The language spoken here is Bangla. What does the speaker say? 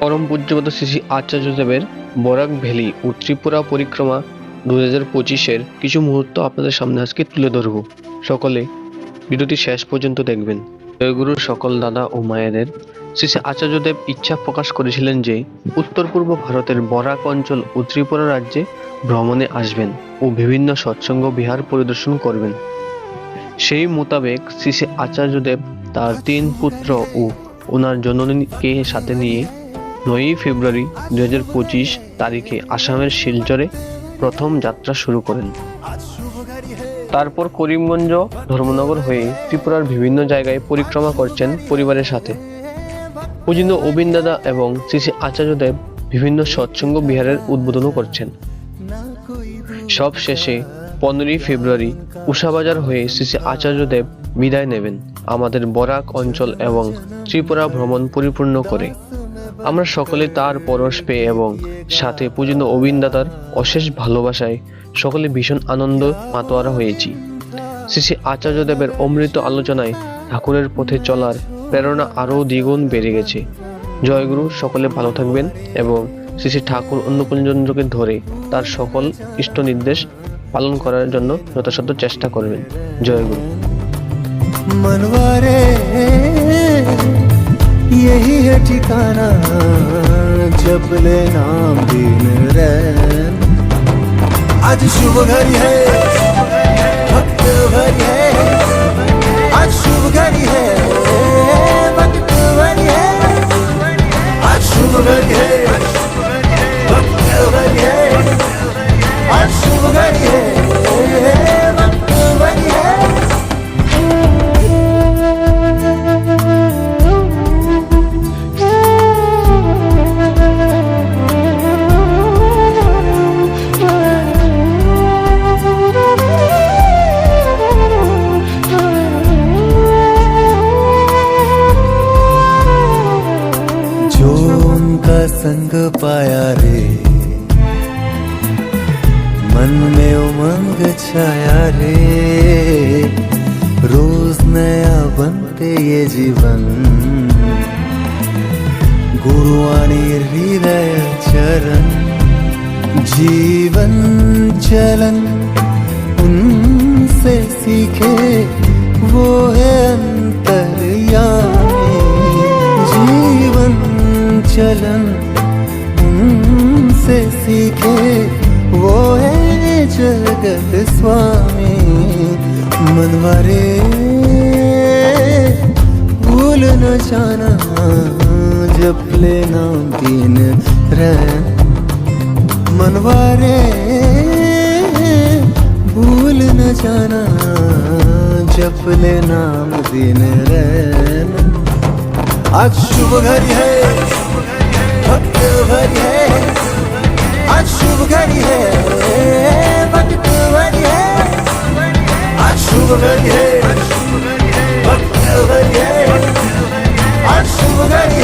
পরম পূজ্যপদ শ্রী শ্রী আচার্যদেবের বরাক ভ্যালি ও ত্রিপুরা পরিক্রমা দু হাজার পঁচিশের কিছু মুহূর্ত আপনাদের সামনে আজকে তুলে ধরব। সকলে ভিডিওটি শেষ পর্যন্ত দেখবেন। জয়গুরুর সকল দাদা ও মায়েদের শ্রী আচার্যদেব ইচ্ছা প্রকাশ করেছিলেন যে উত্তর পূর্ব ভারতের বরাক অঞ্চল ও ত্রিপুরা রাজ্যে ভ্রমণে আসবেন ও বিভিন্ন সৎসঙ্গ বিহার পরিদর্শন করবেন। সেই মোতাবেক শ্রী আচার্যদেব তার তিন পুত্র ও ওনার জননীকে সাথে নিয়ে নয়ই ফেব্রুয়ারি দু হাজার পঁচিশ তারিখে আসামের শিলচরে প্রথম যাত্রা শুরু করেন। তারপর করিমগঞ্জ ধর্মনগর হয়ে ত্রিপুরার বিভিন্ন জায়গায় পরিক্রমা করছেন পরিবারের সাথে। পূজিত অবিন দাদা এবং শ্রী শ্রী আচার্যদেব বিভিন্ন সৎসঙ্গ বিহারের উদ্বোধনও করছেন। সব শেষে পনেরোই ফেব্রুয়ারি উষাবাজার হয়ে শ্রী শ্রী আচার্যদেব বিদায় নেবেন। আমাদের বরাক অঞ্চল এবং ত্রিপুরা ভ্রমণ পরিপূর্ণ করে। আমরা সকলে তার পরশ পেয়ে এবং সাথে পূজন অবিন্দাতার অশেষ ভালোবাসায় সকলে ভীষণ আনন্দ মাতোয়ারা হয়েছি। শ্রী শ্রী আচার্যদেবের অমৃত আলোচনায় ঠাকুরের পথে চলার প্রেরণা আরও দ্বিগুণ বেড়ে গেছে। জয়গুরু, সকলে ভালো থাকবেন এবং শ্রী শ্রী ঠাকুর অন্নপূর্ণচন্দ্রকে ধরে তার সকল ইষ্ট নির্দেশ পালন করার জন্য যথাসাধ্য চেষ্টা করবেন। জয়গুরু। মনোয়ারে यही है ठिकाना, जब ले नाम दिन रैन आज शुभ घड़ी है, भक्त भरी है। आज शुभ घड़ी है, भक्त भरी है। आज शुभ घड़ी है। उनका संग पाया रे। मन में उमंग छाया रे। रोज नया बनते ये जीवन। गुरुवाणी हृदय चरण, जीवन चलन। उनसे सीखे वो है चलन उनसे सीखे। वो है जगत स्वामी, मनवारे। भूल न जाना जब लेना दिन मनवारे, भूल न जाना जप ले नाम दिन रैन आज शुभ घड़ी है। वक्त भरी है आज शुभ घड़ी है वक्त भरी है। आज शुभ घड़ी है वक्त भरी है आज शुभ घड़ी